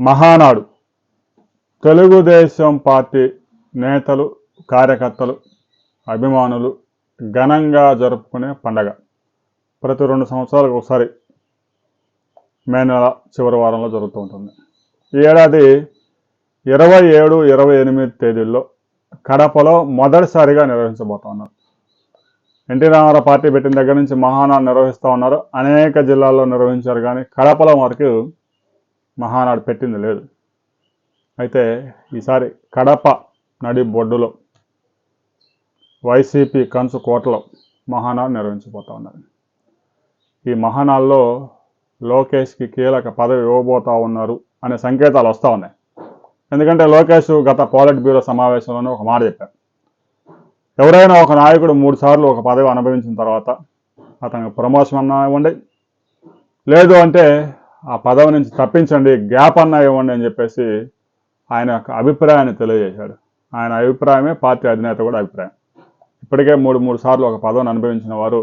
Mahanadu. Telugu Desam party నేతలు కార్యకర్తలు అభిమానులు ఘనంగా జరుపుకునే పండగ. ప్రతి రెండు సంవత్సరాలకు ఒకసారి మే నెల చివరి వారంలో జరుగుతూ ఉంటుంది. ఈ ఏడాది ఇరవై ఏడు ఇరవై ఎనిమిది తేదీల్లో కడపలో మొదటిసారిగా నిర్వహించబోతా ఉన్నారు. ఎన్టీ రామారావు పార్టీ పెట్టిన దగ్గర నుంచి మహానాడు నిర్వహిస్తూ ఉన్నారు. అనేక జిల్లాల్లో నిర్వహించారు కానీ కడపలో వరకు మహానాడు పెట్టింది లేదు. అయితే ఈసారి కడప నడి బొడ్డులో వైసీపీ కంచు కోటలో మహానాడు నిర్వహించబోతా ఉన్నారు ఈ మహానాడులో లోకేష్కి కీలక పదవి ఇవ్వబోతా ఉన్నారు అనే సంకేతాలు వస్తూ ఉన్నాయి. ఎందుకంటే లోకేష్ గత పాలిట్ బ్యూరో సమావేశంలోనే ఒక మాట చెప్పారు. ఎవరైనా ఒక నాయకుడు మూడు సార్లు ఒక పదవి అనుభవించిన తర్వాత అతనికి ప్రమోషన్ అన్నా ఇవ్వండి. లేదు అంటే ఆ పదవి నుంచి తప్పించండి గ్యాప్ అన్నా ఇవ్వండి అని చెప్పేసి ఆయన యొక్క అభిప్రాయాన్ని తెలియజేశాడు. ఆయన అభిప్రాయమే పార్టీ అధినేత కూడా అభిప్రాయం. ఇప్పటికే మూడు మూడు సార్లు ఒక పదవిని అనుభవించిన వారు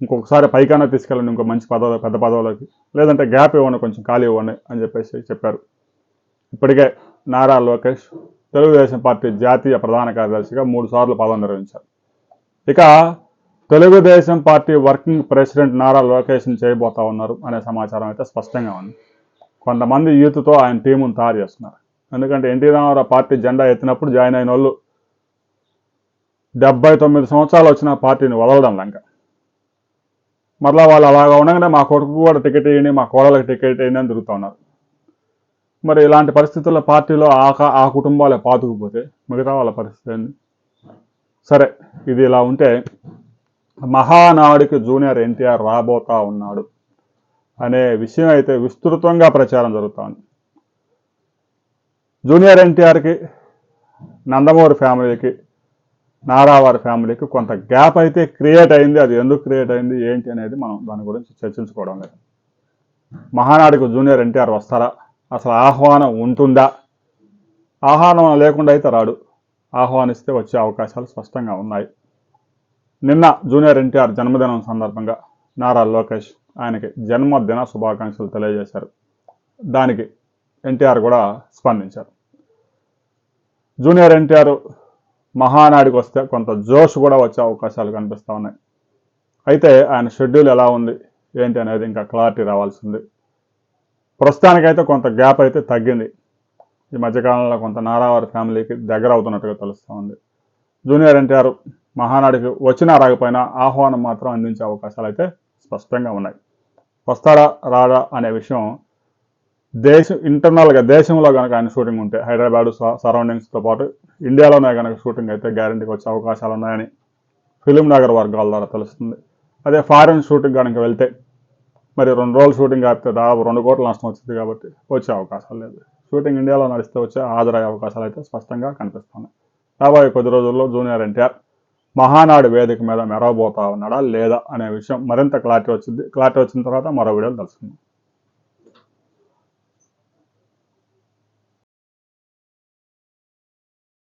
ఇంకొకసారి పైకన్నా తీసుకెళ్ళండి ఇంకో మంచి పదవి పెద్ద పదవులకి. లేదంటే గ్యాప్ ఇవ్వండి కొంచెం ఖాళీ ఇవ్వండి అని చెప్పేసి చెప్పారు. ఇప్పటికే నారా లోకేష్ తెలుగుదేశం పార్టీ జాతీయ ప్రధాన కార్యదర్శిగా మూడు సార్లు పదవి నిర్వహించారు. ఇక Telugu Desam party working president Nara లోకేష్ని చేయబోతా ఉన్నారు అనే సమాచారం అయితే స్పష్టంగా ఉంది. కొంతమంది యూత్తో ఆయన టీమును తయారు చేస్తున్నారు. ఎందుకంటే ఎన్టీ రామారావు పార్టీ జెండా ఎత్తినప్పుడు జాయిన్ అయిన వాళ్ళు డెబ్బై తొమ్మిది సంవత్సరాలు వచ్చిన పార్టీని వదలడం లంక. మరలా వాళ్ళు అలాగా ఉండగానే మా కొడుకు కూడా టికెట్ వేయండి మా కోడలకు టికెట్ వేయండి అని తిరుగుతూ ఉన్నారు. మరి ఇలాంటి పరిస్థితుల్లో పార్టీలో ఆ ఆ కుటుంబాలే పాతుకుపోతే మిగతా వాళ్ళ పరిస్థితి ఏంది? సరే ఇది ఇలా ఉంటే మహానాడుకి జూనియర్ ఎన్టీఆర్ రాబోతా ఉన్నాడు అనే విషయం అయితే విస్తృతంగా ప్రచారం జరుగుతోంది. జూనియర్ ఎన్టీఆర్కి నందమూరి ఫ్యామిలీకి నారావారి ఫ్యామిలీకి కొంత గ్యాప్ అయితే క్రియేట్ అయింది. అది ఎందుకు క్రియేట్ అయింది? ఏంటి అనేది మనం దాని గురించి చర్చించుకోవడం లేదు. మహానాడుకు జూనియర్ ఎన్టీఆర్ వస్తారా? అసలు ఆహ్వానం ఉంటుందా? ఆహ్వానం లేకుండా అయితే రాడు. ఆహ్వానిస్తే వచ్చే అవకాశాలు స్పష్టంగా ఉన్నాయి. నిన్న జూనియర్ ఎన్టీఆర్ జన్మదినం సందర్భంగా నారా లోకేష్ ఆయనకి జన్మదిన శుభాకాంక్షలు తెలియజేశారు. దానికి ఎన్టీఆర్ కూడా స్పందించారు. జూనియర్ ఎన్టీఆర్ మహానాడికి వస్తే కొంత జోష్ కూడా వచ్చే అవకాశాలు కనిపిస్తూ ఉన్నాయి. అయితే ఆయన షెడ్యూల్ ఎలా ఉంది? ఏంటి అనేది ఇంకా క్లారిటీ రావాల్సింది. ప్రస్తుతానికైతే కొంత గ్యాప్ అయితే తగ్గింది. ఈ మధ్యకాలంలో కొంత నారావారి ఫ్యామిలీకి దగ్గర అవుతున్నట్టుగా తెలుస్తూ ఉంది. జూనియర్ ఎన్టీఆర్ మహానాడికి వచ్చినా రాకపోయినా ఆహ్వానం మాత్రం అందించే అవకాశాలు అయితే స్పష్టంగా ఉన్నాయి. వస్తారా రాడా అనే విషయం దేశం ఇంటర్నల్గా దేశంలో కనుక ఆయన షూటింగ్ ఉంటే హైదరాబాద్ సరౌండింగ్స్తో పాటు ఇండియాలోనే కనుక షూటింగ్ అయితే గ్యారంటీకి వచ్చే అవకాశాలు ఉన్నాయని ఫిలిం నగర్ వర్గాల ద్వారా తెలుస్తుంది. అదే ఫారిన్ షూటింగ్ కనుక వెళ్తే మరి రెండు రోజులు షూటింగ్ ఆపితే దాదాపు రెండు కోట్ల నష్టం వచ్చింది కాబట్టి వచ్చే అవకాశాలు లేదు. షూటింగ్ ఇండియాలో నడిస్తే వచ్చే హాజరయ్యే అవకాశాలు అయితే స్పష్టంగా కనిపిస్తున్నాయి. రాబోయే కొద్ది రోజుల్లో జూనియర్ ఎన్టీఆర్ మహానాడు వేదిక మీద మెరవబోతా ఉన్నాడా లేదా అనే విషయం మరింత క్లారిటీ వచ్చింది క్లారిటీ వచ్చిన తర్వాత మరో వీడియోలు తెలుసుకుందాం